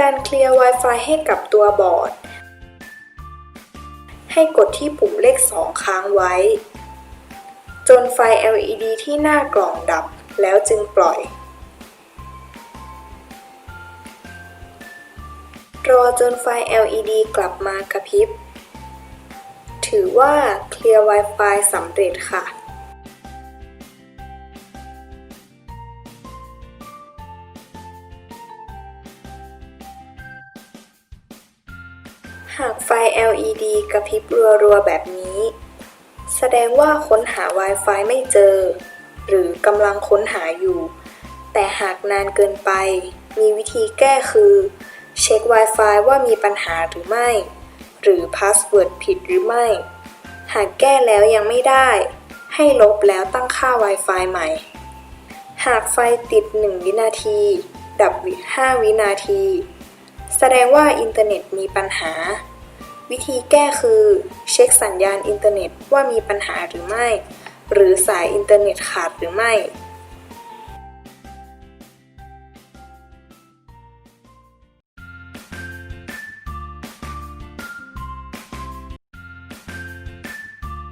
การเคลียร์ Wi-Fi ให้กับตัวบอร์ด ให้กดที่ปุ่มเลข 2 ค้างไว้ จนไฟ LED ที่หน้ากล่องดับแล้วจึงปล่อย รอจนไฟ LED กลับมากระพริบ ถือว่าเคลียร์ Wi-Fi สำเร็จค่ะ หากไฟ LED กระพริบรัวๆ แบบนี้ แสดงว่าค้นหา Wi-Fi ไม่เจอ หรือกำลังค้นหาอยู่ แต่หากนานเกินไป มีวิธีแก้คือ เช็ค Wi-Fi ว่ามีปัญหาหรือไม่ หรือพาสเวิร์ดผิดหรือไม่ หากแก้แล้วยังไม่ได้ ให้ลบแล้วตั้งค่า Wi-Fi ใหม่ หากไฟติด 1 วินาที ดับ 5 วินาที แสดงว่าอินเทอร์เน็ตมีปัญหา วิธีแก้คือ เช็คสัญญาณอินเทอร์เน็ตว่ามีปัญหาหรือไม่ หรือสายอินเทอร์เน็ตขาดหรือไม่